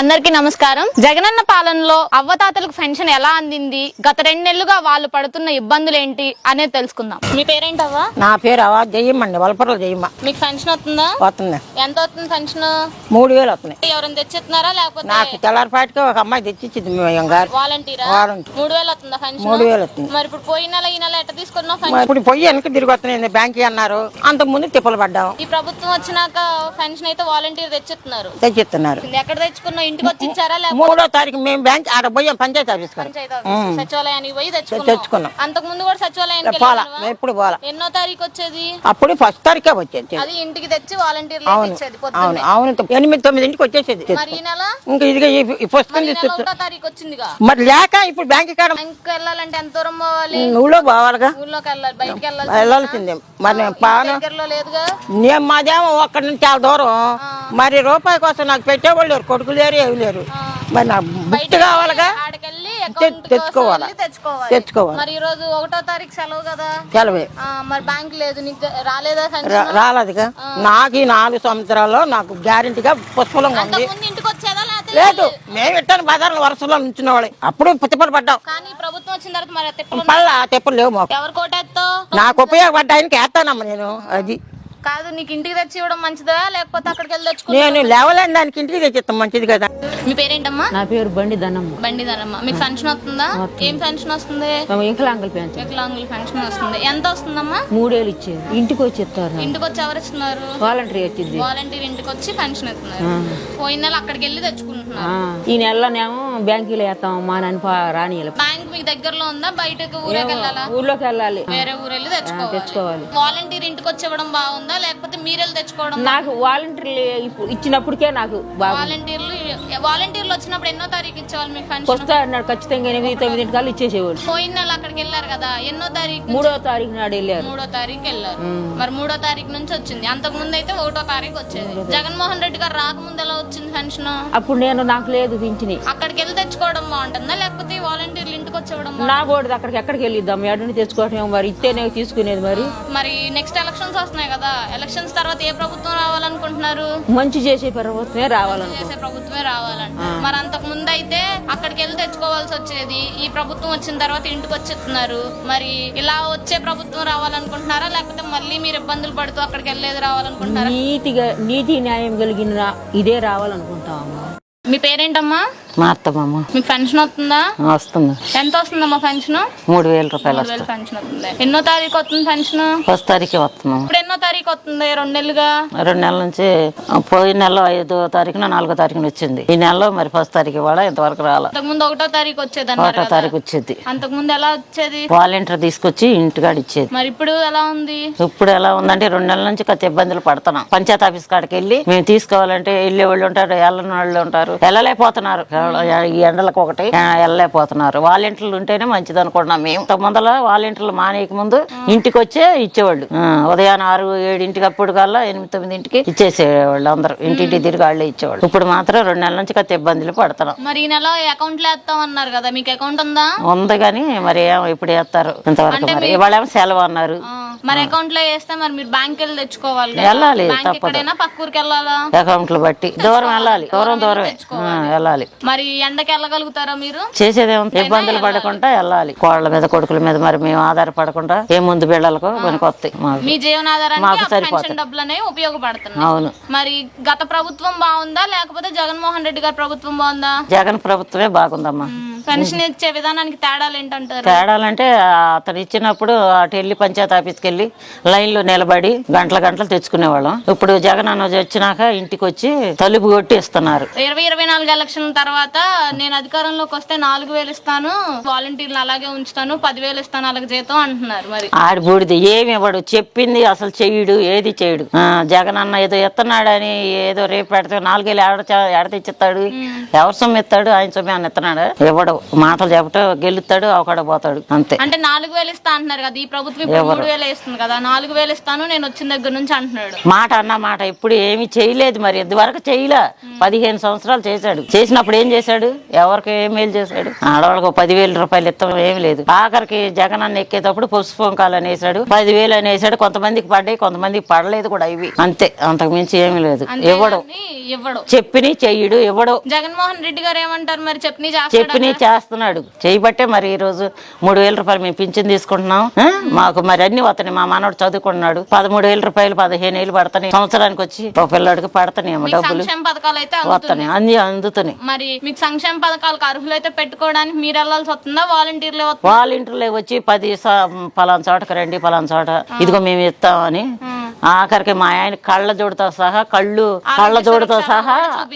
అందరికీ నమస్కారం. జగనన్న పాలనలో అవ్వతాతలకు పెన్షన్ ఎలా అందింది? గత రెండు నెలలుగా వాళ్ళు పడుతున్న ఇబ్బందులు ఏంటి అనేది తెలుసుకుందాం. మీ పేరేంటవ్వా నా పేరు అవా జయమ్మండి. వలపరలు జయమ్మ. మీకు పెన్షన్ వస్తుందా? వస్తుంది. ఎంత వస్తుంది పెన్షన్? మూడు వేలు వస్తున్నాయి ఎవరైనా తెచ్చిస్తున్నారా లేకపోతే నాకు తెల్లారిపాటికి ఒక అమ్మాయి తెచ్చిచ్చింది వాలంటీరా. మూడు వేలు వస్తుందా పెన్షన్? మూడు వేలు వస్తుంది. మరి ఇప్పుడు పోయిన నెల ఈ నెల ఎట్ట పెన్షన్? ఇప్పుడు పొయ్యి వెనక్కి తిరిగి వస్తున్నాయి. బ్యాంక్ అన్నారు. అంతకు ముందు తిప్పలు పడ్డాం. ఈ ప్రభుత్వం వచ్చినాక పెన్షన్ అయితే వాలంటీర్ తెచ్చిస్తున్నారు. తెచ్చిస్తున్నారు. ఎక్కడ తెచ్చుకున్నావు? ఇంటికి వచ్చి ఇచ్చారా లేకపోతే మూడో తారీఖు మేము బ్యాంక్ ఆడ పోయాం పంచాయతీ ఆఫీస్ కాడ పంచాయతీ ఆఫీస్ సచివాలయానికి పోయి తెచ్చుకున్నావు తెచ్చుకున్నాం. అంతకు ముందు కూడా సచివాలయానికి పోలా. వెళ్ళావా? మేము ఎప్పుడు పోలా. ఎన్నో తారీఖు వచ్చేది? అప్పుడు ఫస్ట్ తారీఖే వచ్చేది. అది ఇంటికి తెచ్చి వాలంటీర్లు అవును. ఇచ్చేది అవును పొద్దున్నే. అవును. ఎనిమిది తొమ్మిది ఇంటికి వచ్చేసేది. మరి ఈ నెల? ఇంకా ఇదిగా ఈ- పుస్తకం ఈ నెల తీసుకొచ్చు ఒకటో తారీఖు వచ్చిందిగా? మరి లేక ఇప్పుడు బ్యాంక్ కాడ బ్యాంక్ వెళ్ళాలంటే ఎంత దూరం పోవాలి? నువ్వులో పోవాలిగా. ఊళ్ళోకి వెళ్ళాలి. బయటికి వెళ్ళాలి వెళ్ళాల్సిందే. మరి నేను పాను దగ్గరలో లేదుగా? నేను మాదేమో ఒక్కడి నుంచి చాలా దూరం. మరి రూపాయి కోసం నాకు పెట్టేవాళ్ళు లేరు కొడుకు లేరు ఏమి లేరు. మరి నాకు బుక్ కావాలిగా. తెచ్చుకోవాలా. తెచ్చుకోవాలి. మరి ఈ రోజు ఒకటో తారీఖు సెలవు కదా? సెలవే. మరి బ్యాంక్ లేదు. నీకు రాలేదా రాలేదుగా. నాకు ఈ నాలుగు సంవత్సరాల్లో నాకు గ్యారంటీగా పుష్పలంగా ఉంది. లేదు. మేము ఇట్టాను బజార్లో వరుసలో నుంచిన వాళ్ళే. అప్పుడు పుచ్చపలు పడ్డాం. కానీ ప్రభుత్వం వచ్చిన తర్వాత మరి తిప్పలు పళ్ళ తెప్పలు లేవు మాకు. ఎవరు కోటేస్తావు? నాకు ఉపయోగపడ్డ ఆయనకి వేస్తానమ్మా నేను అది. కాదు నీకు ఇంటికి తెచ్చి ఇవ్వడం మంచిదా? లేకపోతే అక్కడికి వెళ్ళి తెచ్చుకో నేను లేవలేని దానికి ఇంటికి తెచ్చిస్తాం మంచిది కదా. మీ పేరేంటమ్మా? నా పేరు బండి ధనమ్మ. బండి ధనమ్మ. మీకు పెన్షన్ వస్తుందా? ఏం పెన్షన్ వస్తుంది? ఇంకలాంకలు పెంచాం. వికలాంగుల పెన్షన్ వస్తుంది. ఎంత వస్తుందమ్మా? మూడేళ్ళు ఇచ్చేది. ఇంటికి వచ్చి ఇస్తారు. ఇంటికి వచ్చి ఎవరు ఇస్తున్నారు? వాలంటరీ వచ్చింది వాలంటీర్ ఇంటికి వచ్చి పెన్షన్ ఇస్తున్నారు. పోయిన నెల అక్కడికి వెళ్ళి తెచ్చుకుంటున్నారు. ఈ నెలలోనేమో బ్యాంకులో వేస్తాం మా నాన్న రానియలు బ్యాంక్ మీకు దగ్గరలో ఉందా? బయటకు ఊరేకి వెళ్ళాలా ఊర్లోకి వెళ్ళాలి. వేరే ఊరు వెళ్ళి తెచ్చుకోవాలి. వాలంటీర్ ఇంటికి వచ్చి ఇవ్వడం బాగుందా? లేకపోతే మీరు వెళ్ళి తెచ్చుకోవడం నాకు వాలంటరీ ఇచ్చినప్పటికే నాకు వాలంటీర్లు వాలంటీర్లు వచ్చినప్పుడు ఎన్నో తారీఖు ఇచ్చేవాళ్ళు మీకు పెన్షన్ వస్తా అన్నాడు ఖచ్చితంగా ఎనిమిది తొమ్మిది కల్లా ఇచ్చేసేవాడు పోయిన నెల అక్కడికి వెళ్ళారు కదా ఎన్నో తారీఖు మూడో తారీఖు నాడు వెళ్ళారు. మూడో తారీఖు వెళ్ళారు. మరి మూడో తారీఖు నుంచి వచ్చింది. అంతకు ముందు అయితే ఒకటో తారీఖు వచ్చేది. జగన్మోహన్ రెడ్డి గారు రాకముందు ఎలా వచ్చింది పెన్షన్ అప్పుడు నేను నాకు లేదు పింఛని. అక్కడికి వెళ్ళి తెచ్చుకోవడం బాగుంటుందా? లేకపోతే వాలంటీర్లు ఇంటికి వచ్చి ఇవ్వడం నా కూడా అక్కడికి ఎక్కడికి వెళ్ళిద్దాం ఎడని తెచ్చుకోవటం మరి. ఇస్తేనే తీసుకునేది మరి. మరి నెక్స్ట్ ఎలక్షన్స్ వస్తున్నాయి కదా. ఎలక్షన్స్ తర్వాత ఏ ప్రభుత్వం రావాలనుకుంటున్నారు? మంచి చేసే ప్రభుత్వమే రావాలనుకో చేసే ప్రభుత్వమే రావాలంట మరి అంతకు ముందు అయితే అక్కడికి వెళ్ళి తెచ్చుకోవాల్సి వచ్చేది. ఈ ప్రభుత్వం వచ్చిన తర్వాత ఇంటికి వచ్చేస్తున్నారు. మరి ఇలా వచ్చే ప్రభుత్వం రావాలనుకుంటున్నారా? లేకపోతే మళ్ళీ మీరు ఇబ్బందులు పడుతూ అక్కడికి వెళ్ళేది రావాలనుకుంటున్నారా? నీతిగా నీతి న్యాయం కలిగిన ఇదే రావాలనుకుంటాము. మీ పేరేంటమ్మా? మా అత్తమ్మ మీకు పెన్షన్ వస్తుందా? వస్తుంది. ఎంత వస్తుందమ్మా పెన్షన్ మూడు వేల రూపాయలు వేలు పెన్షన్ వస్తుంది? ఎన్నో తారీఖు వస్తుంది పెన్షన్ ఫస్ట్ తారీఖే వస్తున్నాం. ఇప్పుడు ఎన్నో తారీఖు వస్తుంది? రెండు నెలలుగా? రెండు నెలల నుంచి పోయిన నెల ఐదో తారీఖున నాలుగో తారీఖున వచ్చింది. ఈ నెలలో మరి ఫస్ట్ తారీఖు ఇవాళ ఇంతవరకు రాల. ముందు ఒకటో తారీఖు వచ్చేది ఒకటో. తారీఖు వచ్చేది. అంతకు ముందు ఎలా వచ్చేది? వాలంటీర్ తీసుకొచ్చి ఇంటికాడ ఇచ్చేది. మరి ఇప్పుడు ఎలా ఉంది? ఇప్పుడు ఎలా ఉందంటే రెండు నెలల నుంచి కొద్ది ఇబ్బందులు పడుతున్నాం. పంచాయతీ ఆఫీస్ కాడికి వెళ్ళి మేము తీసుకోవాలంటే వెళ్ళే వాళ్ళు ఉంటారు వెళ్ళని వాళ్ళు ఉంటారు వెళ్ళలేకపోతున్నారు. ఈ ఎండలకు ఒకటి వెళ్ళలేకపోతున్నారు. వాలంటీర్లు ఉంటేనే మంచిది అనుకుంటున్నాం మేము. ముందల వాలంటీర్లు మానేయక ముందు ఇంటికి వచ్చే ఇచ్చేవాళ్ళు. ఆ, ఉదయాన్నే ఆరు ఏడింటికి అప్పుడు కల్లా ఎనిమిది తొమ్మిదింటికి ఇచ్చేసేవాళ్ళు అందరూ. ఇంటింటి తిరిగి వాళ్ళే ఇచ్చేవాళ్ళు. ఇప్పుడు మాత్రం రెండు నెలల నుంచి కొద్ది ఇబ్బందులు పడుతున్నాం. మరి ఈ నెల అకౌంట్ అన్నారు కదా మీకు అకౌంట్ ఉందా? ఉంది కానీ మరి ఏమో ఇప్పుడు వేస్తారు ఇంతవరకు మరి. ఇవాళ ఏమో సెలవు అన్నారు. మరి అకౌంట్లో వేస్తే మరి మీరు బ్యాంక్ వెళ్ళి తెచ్చుకోవాలి. వెళ్ళాలి, తప్పదు. ఎక్కడైనా పక్క ఊరికి వెళ్ళాలా అకౌంట్లు బట్టి. దూరం వెళ్ళాలి. దూరం దూరమే. ఆ, వెళ్ళాలి. మరి ఎండకి వెళ్ళగలుగుతారా మీరు? చేసేదేమో ఇబ్బందులు పడకుండా వెళ్ళాలి. కోళ్ళ మీద కొడుకుల మీద మరి మేము ఆధారపడకుండా ఏ ముందు బిళ్ళలకు మనకు వస్తాయి మీ జీవనాధారానికి. పెన్షన్ డబ్బులు అనేవి ఉపయోగపడుతున్నాయి. అవును. మరి గత ప్రభుత్వం బాగుందా? లేకపోతే జగన్మోహన్ రెడ్డి గారి ప్రభుత్వం బాగుందా? జగన్ ప్రభుత్వమే బాగుందమ్మా. పెన్షన్ ఇచ్చే విధానానికి తేడాలు ఏంటంటారు? తేడాలంటే అతను ఇచ్చినప్పుడు అటు వెళ్ళి పంచాయతీ ఆఫీస్కి వెళ్ళి లైన్లో నిలబడి గంటల గంటలు తెచ్చుకునేవాళ్ళం. ఇప్పుడు జగన్ అన్న వచ్చినాక ఇంటికి వచ్చి తలుపు కొట్టి ఇస్తున్నారు ఇరవై ఇరవై నాలుగు ఎలక్షన్ల తర్వాత నేను అధికారంలోకి వస్తే నాలుగు వేలు ఇస్తాను వాలంటీర్లు అలాగే ఉంచుతాను పదివేలు ఇస్తాను అలాగే జీతం అంటున్నారు మరి. ఆడి బూడిద ఏమి ఇవ్వడు. చెప్పింది అసలు చెయ్యడు ఏది చేయడు జగన్ అన్న ఏదో ఎత్తన్నాడని ఏదో రేపు పెడితే నాలుగేళ్ళు ఎడ ఎడ తెచ్చిస్తాడు ఎవరు సొమ్ము ఎత్తాడు ఆయన సొమ్ము అని ఎత్తనాడు ఇవ్వడు. మాటలు చెప్పటం గెలుస్తాడు అవకాడ పోతాడు. అంతే. అంటే నాలుగు వేలు ఇస్తా అంటున్నారు కదా ఈ ప్రభుత్వం ఇప్పుడు మూడు వేలు ఇస్తుంది కదా నాలుగు వేలు ఇస్తాను నేను వచ్చిన దగ్గర నుంచి అంటున్నాడు. మాట అన్న మాట ఇప్పుడు ఏమి చేయలేదు మరి ఇదివరకు చేయలే. పదిహేను సంవత్సరాలు చేశాడు. చేసినప్పుడు ఏం చేశాడు? ఎవరికి ఏం మేలు చేశాడు? ఆడవాళ్ళకి పదివేల రూపాయలు ఇస్తాం ఏమి లేదు. ఆఖరికి జగన్ అన్న ఎక్కేటప్పుడు పసుపు పొంకాలు అనేసాడు పదివేలు అనేసాడు కొంతమందికి పడ్డాయి కొంతమందికి పడలేదు కూడా ఇవి. అంతే. అంతకు మించి ఏమీ లేదు. ఇవ్వడు ఇవ్వడు చెప్పిని చెయ్యడు ఇవ్వడు జగన్మోహన్ రెడ్డి గారు ఏమంటారు మరి? చెప్పని చెప్పిని చేస్తున్నాడు. చేయబట్టే మరి ఈ రోజు మూడు వేల రూపాయలు మేము పింఛన్ తీసుకుంటున్నాం? మాకు మరి అన్ని వస్తున్నాయి మా మనవడు చదువుకున్నాడు పదమూడు వేల రూపాయలు పదిహేను వేలు పడతాయి సంవత్సరానికి వచ్చి ఒక పిల్లాడికి పడతానేమో డబ్బులు. అయితే. వస్తున్నాయి అన్ని అందుతున్నాయి. మరి మీకు సంక్షేమ పథకాలకు అర్హులైతే పెట్టుకోవడానికి మీరు వెళ్ళాల్సి వస్తుందా? వాలంటీర్లే వాలంటీర్లు వచ్చి పది పలానా చోటకి రండి పలానా చోట ఇదిగో మేము ఇస్తామని ఆఖరికి మా ఆయన కళ్ళ జోడుతో సహా కళ్ళు కళ్ళ జోడుతో సహా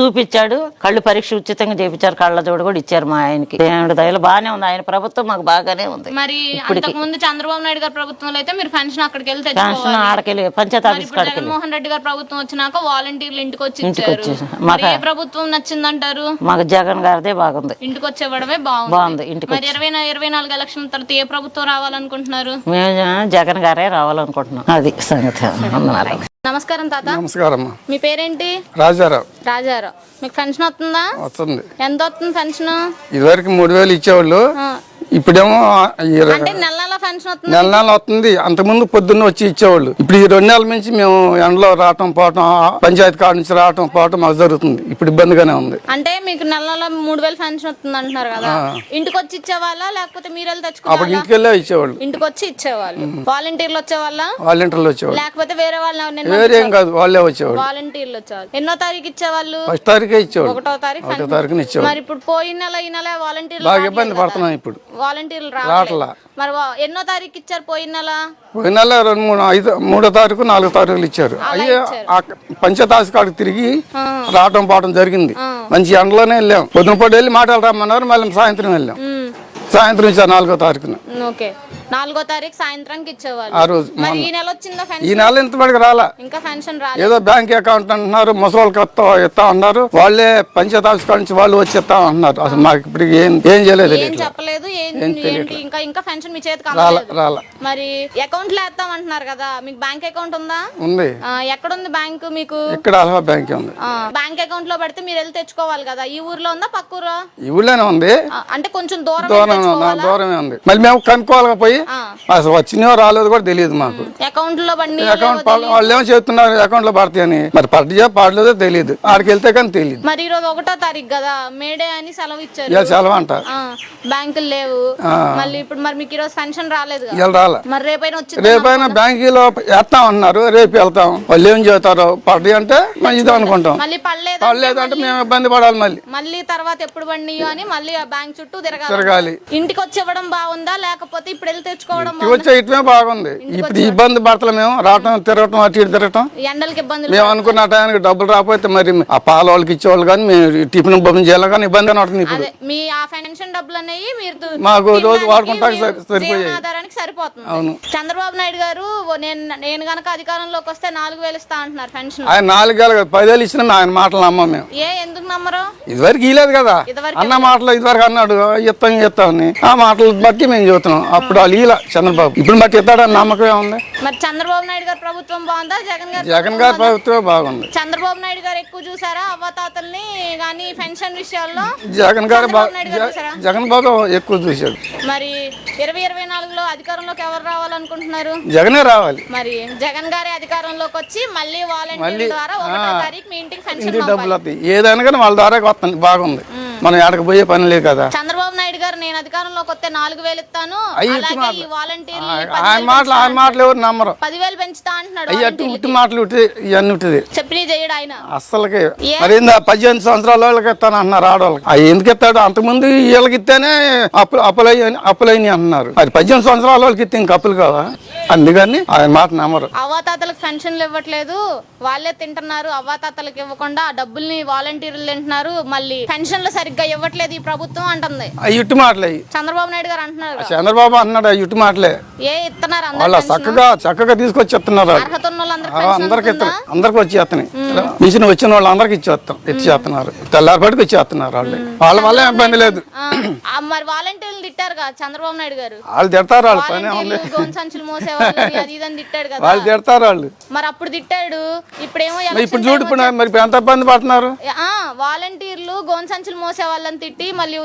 చూపించాడు. కళ్ళు పరీక్ష ఉచితంగా చేపించారు కళ్ళ జోడు కూడా ఇచ్చారు మా ఆయనకి. దేవుడి దయలు బాగానే ఉంది. ఆయన ప్రభుత్వం మాకు బాగానే ఉంది. మరి ముందు చంద్రబాబు నాయుడు గారి ప్రభుత్వంలో అయితే మీరు పెన్షన్ అక్కడికి తెచ్చుకోవాలి. పెన్షన్ ఆడకెళ్ళి పంచాయతీ ఆఫీస్ జగన్మోహన్ రెడ్డి గారి ప్రభుత్వం వచ్చినాక వాలంటీర్లు ఇంటికి వచ్చి మాకు- ఏ ప్రభుత్వం నచ్చిందంటారు? మాకు జగన్ గారిదే బాగుంది. ఇంటికి వచ్చి ఇవ్వడమే బాగుంది. బాగుంది ఇంటికి మరి ఇరవై ఇరవై నాలుగు ఎలక్షన్ తర్వాత ఏ ప్రభుత్వం రావాలనుకుంటున్నారు? మేము జగన్ గారే రావాలనుకుంటున్నాం. అది అన్నారు నమస్కారం. తాత. నమస్కారం మీ పేరేంటి? రాజారావు. రాజారావు. మీకు పెన్షన్ వస్తుందా? వస్తుంది. ఎంత వస్తుంది పెన్షన్? ఇదివరకు మూడు వేలు ఇచ్చేవాళ్ళు. ఇప్పుడేమో నెల నెల వస్తుంది. అంతకుముందు పొద్దున్న వచ్చి ఇచ్చేవాళ్ళు. ఇప్పుడు ఈ రెండు నెలల నుంచి మేము ఎండలో రావటం పోవటం పంచాయతీ కాడ నుంచి రావటం పోవటం మాకు జరుగుతుంది. ఇప్పుడు ఇబ్బందిగానే ఉంది. అంటే మీకు నెల నెల మూడు వేలు పెన్షన్ వస్తుంది అంటున్నారు కదా. ఇంటికి వచ్చి ఇచ్చేవాళ్ళ? లేకపోతే మీరు వెళ్ళి అప్పుడు తెచ్చుకోవాలా ఇంటికి వెళ్ళే ఇచ్చేవాళ్ళు. ఇంటికి వచ్చి ఇచ్చేవాళ్ళు. వాలంటీర్లు వచ్చేవాళ్ళ? వాలంటీర్లు వచ్చేవాళ్ళు. లేకపోతే వేరే వాళ్ళు వేరేం కాదు వాళ్ళే వచ్చేవాళ్ళు. వాలంటీర్లు వచ్చేవాళ్ళు. ఎన్నో తారీఖు ఇచ్చేవాళ్ళు? ఫస్ట్ తారీఖే ఇచ్చేవాళ్ళు. ఒకటో తారీఖు ఒకటో తారీఖున ఇచ్చేవాళ్ళు. మరి ఇప్పుడు పోయిన నెల ఈ నెల వాలంటీర్లు బాగా ఇబ్బంది. పడుతున్నాం ఇప్పుడు. వాలంటీర్లు రావట్లా. మరి ఎన్నో తారీఖు ఇచ్చారు పోయిన నెల? పోయిన నెల రెండు మూడు ఐదు మూడో తారీఖు నాలుగో తారీఖులు ఇచ్చారు. అయ్యి ఆఫీస్ కాడికి తిరిగి రావటం పోవటం జరిగింది. మంచి ఎండలోనే వెళ్ళాం. పొద్దున పూట వెళ్ళి మాటలు రమ్మన్నారు మళ్ళీ సాయంత్రం వెళ్ళాం. సాయంత్రం ఇచ్చారు నాలుగో తారీఖున. ఓకే. నాలుగో తారీఖు సాయంత్రానికి ఇచ్చేవాళ్ళు. ఆ రోజు మరి ఈ నెల వచ్చిందా ఈ పెన్షన్? నెల ఇంత పడికి రాలా. ఇంకా పెన్షన్ రాలేదు. ఏదో బ్యాంక్ అకౌంట్ అంటున్నారు ముసలోళ్ళకి ఇస్తా అన్నారు. వాళ్ళే పంచాయతీ ఆఫీస్ కాడ నుంచి వాళ్ళు వచ్చి ఇస్తా అంటున్నారు. అసలు మాకు ఇప్పుడు ఏం ఏం చేయలేదు ఏం చెప్పలేదు ఏం ఏంటి ఇంకా ఇంకా పెన్షన్ మీ చేతికి రాలా అందలేదు రాలా. మరి అకౌంట్లో వేస్తామంటున్నారు కదా మీకు బ్యాంక్ అకౌంట్ ఉందా? ఉంది. ఆ, ఎక్కడుంది బ్యాంక్ మీకు? ఇక్కడ అలహా బ్యాంక్ ఉంది. ఆ, బ్యాంక్ అకౌంట్లో పెడితే మీరు వెళ్ళి తెచ్చుకోవాలి కదా ఈ ఊర్లో ఉందా పక్క ఊరా ఈ ఊళ్ళోనే ఉంది. ఆ, అంటే కొంచెం దూరం దూరం తెచ్చుకోవాలా? దూరమే ఉంది. మళ్ళీ మేము కనుక్కోవాలకపోయి ఆ. అసలు వచ్చినాయో రాలేదు కూడా తెలియదు మాకు. అకౌంట్లో అకౌంట్ వాళ్ళు ఏమో చెప్తున్నారు అకౌంట్లో పడతాయి అని. మరి పడ్డా పడలేదో తెలియదు. ఆడికి వెళ్తే కానీ తెలియదు. మరి ఈ రోజు ఒకటో తారీఖు కదా మేడే అని సెలవు ఇచ్చారు. సెలవు అంట. బ్యాంకులు లేవు. మళ్ళీ ఇప్పుడు మరి మీకు ఈ రోజు పెన్షన్ రాలేదు రాలా. మరి రేపైనా వచ్చింది రేపైనా బ్యాంకీలో వేస్తాం అన్నారు. రేపు వెళ్తాం. వాళ్ళు ఏం చెబుతారో పడ్డాయి అంటే మంచిది అనుకుంటాం. మళ్ళీ పడలేదు పడలేదు అంటే మేము ఇబ్బంది పడాలి మళ్ళీ. మళ్ళీ తర్వాత ఎప్పుడు బండియో అని మళ్ళీ ఆ బ్యాంక్ చుట్టూ తిరగాలి. తిరగాలి. ఇంటికి వచ్చి ఇవ్వడం బాగుందా? లేకపోతే ఇప్పుడు వెళ్ళి తెచ్చుకోవడం ఇవి వచ్చే ఇటువే బాగుంది. ఇప్పుడు ఇబ్బంది పడతలే మేము. రావటం తిరగటం అటు ఇటు తిరగటం. ఎండలకి ఇబ్బందులు మేము అనుకున్న టయానికి డబ్బులు రాకపోతే మరి ఆ పాల వాళ్ళకి ఇచ్చేవాళ్ళు కానీ మేము టిఫిన్ బొమ్మలు చేయాలి కానీ ఇబ్బంది అవుతుంది ఇప్పుడు. మీ ఆ పెన్షన్ డబ్బులు అనేవి మీరు మాకు రోజు వాడుకుంటానికి సరిపోయాయి. సరిపోతుంది. అవును. చంద్రబాబు నాయుడు గారు నేను నేను గనక అధికారంలోకి వస్తే నాలుగు వేలు ఇస్తా అంటున్నారు పెన్షన్ ఆయన నాలుగేళ్ళు కాదు పదేళ్ళు ఇచ్చినా ఆయన మాటలు నమ్మం మేము. ఏ ఎందుకు నమ్మరు? ఇదివరకు ఇలేదు కదా. అన్న మాటలు ఇదివరకు అన్నాడు ఇస్తాం ఇస్తామని ఆ మాటలు బట్టి మేము చూస్తున్నాం అప్పుడు వాళ్ళు ఇలా చంద్రబాబు. ఇప్పుడు బట్టి ఇస్తాడని నమ్మకం ఏముంది? మరి చంద్రబాబు నాయుడు గారి ప్రభుత్వం బాగుందా? జగన్ గారి జగన్ గారి ప్రభుత్వమే బాగుంది. చంద్రబాబు నాయుడు గారు ఎక్కువ చూసారా? అవ్వతాతల్ని కానీ పెన్షన్ విషయాల్లో? జగన్ గారు చంద్రబాబు నాయుడు గారు చూసారా? జగన్ బాబు ఎక్కువ చూశాడు. మరి ఇరవై ఇరవై నాలుగులో అధికారంలోకి ఎవరు రావాలనుకుంటున్నారు? జగనే రావాలి. మరి జగన్ గారి అధికారంలోకి వచ్చి మళ్ళీ వాలంటీర్ మళ్ళీ, ద్వారా ఒకటో ఆ. తారీఖు మీ ఇంటికి పెన్షన్ పంపాలి. డబ్బులు వస్తాయి. ఏదైనా కానీ వాళ్ళ ద్వారా వస్తుంది బాగుంది. మనం ఎక్కడికి పోయే పని లేదు కదా. చంద్రబాబు గారు నేను అధికారంలోకి వస్తే నాలుగు వేలు ఇస్తాను. అలాగే. ఈ వాలంటీర్ ఆయన మాటలు ఆయన మాటలు ఎవరు నమ్మరు. పదివేలు పెంచుతా అంటున్నాడు అయ్యి ఉట్టి మాటలు ఉట్టి ఇవన్నీ ఉట్టిది. చెప్పిన చేయడు ఆయన. అస్సలకి? మరి పద్దెనిమిది సంవత్సరాల వాళ్ళకి ఇస్తాను అంటున్నారు ఆడవాళ్ళకి. అవి ఎందుకు ఇస్తాడు? అంతకుముందు వీళ్ళకి ఇస్తేనే అప్పులు అప్పులయ్యి అప్పులైన అంటున్నారు. మరి పద్దెనిమిది సంవత్సరాల వాళ్ళకి ఇస్తే ఇంక అప్పులు కావా? అందుకని ఆయన మాట నమ్మరు. అవ్వాతాతలకు పెన్షన్లు ఇవ్వట్లేదు. వాళ్ళే తింటున్నారు. అవ్వాతాతలకు ఇవ్వకుండా డబ్బుల్ని వాలంటీర్లు తింటున్నారు. మళ్ళీ పెన్షన్లు సరిగ్గా ఇవ్వట్లేదు ఈ ప్రభుత్వం అంటుంది. మాటలే. చంద్రబాబు నాయుడు గారు అంటున్నారు. చంద్రబాబు అన్నాడు ఇటు మాటలే. ఏ ఇస్తున్నారు వాళ్ళ చక్కగా చక్కగా తీసుకొచ్చి ఇస్తున్నారు వాళ్ళు. అందరికి? ఇస్తారు అందరికి వచ్చి చేస్తున్నాయి మిషన్ వచ్చిన వాళ్ళందరికి ఇచ్చేస్తాం ఇచ్చేస్తున్నారు. తెల్లారిపాటికి వచ్చేస్తున్నారు వాళ్ళు. వాళ్ళ వల్ల ఏం ఇబ్బంది లేదు. మరి వాలంటీర్లు తిట్టారు కదా చంద్రబాబు నాయుడు గారు. వాళ్ళు తిడతారు వాళ్ళు పని సంచులు తిట్టాడు కదా. వాళ్ళు తిడతారు వాళ్ళు. మరి అప్పుడు తిట్టాడు. ఇప్పుడేమో ఇప్పుడు చూడు మరి ఎంత ఇబ్బంది పడుతున్నారు? వాలంటీర్లు గోన్ సంచులు మోసే వాళ్ళని తిట్టి మళ్ళీ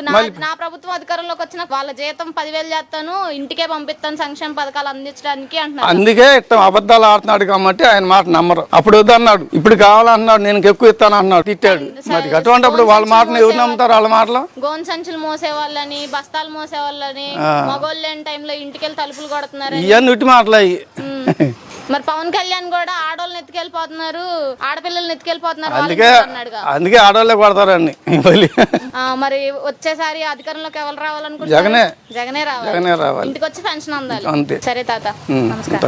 నా ప్రభుత్వం అధికారంలోకి వచ్చిన వాళ్ళ జీతం పదివేలు చేస్తాను ఇంటికే పంపిస్తాను సంక్షేమ పథకాలు అందించడానికి అంటున్నారు. అందుకే ఇష్టం అబద్ధాలు ఆడుతున్నాడు కాబట్టి ఆయన మాట నమ్మరు. అప్పుడు వద్దన్నాడు ఇప్పుడు కావాలన్నాడు నేను ఎక్కువ ఇస్తాను అన్నాడు తిట్టాడు. మరి అటువంటిప్పుడు వాళ్ళ మాటను ఎవరు నమ్ముతారు వాళ్ళ మాటలు? గోన్ సంచులు మోసే వాళ్ళని బస్తాలు మోసే వాళ్ళని మగోళ్ళు లేని టైంలో ఇంటికెళ్ళి తలుపులు కొడుతున్నారు ఇవన్నీ మాటలు అయ్యి మరి పవన్ కళ్యాణ్ కూడా ఆడోళ్ళని ఎత్తుకెళ్ళిపోతున్నారు ఆడపిల్లల్ని ఎత్తుకెళ్ళిపోతున్నారు అందుకే ఆడవాళ్ళే కొడతారండి ఆ, మరి వచ్చేసారి అధికారంలోకి ఎవరు రావాలనుకుంటున్నారు? జగనే. జగనే రావాలి. జగనే రావాలి. ఇంటికి వచ్చి పెన్షన్ అందాలి. అంతే. సరే తాత. నమస్కారం.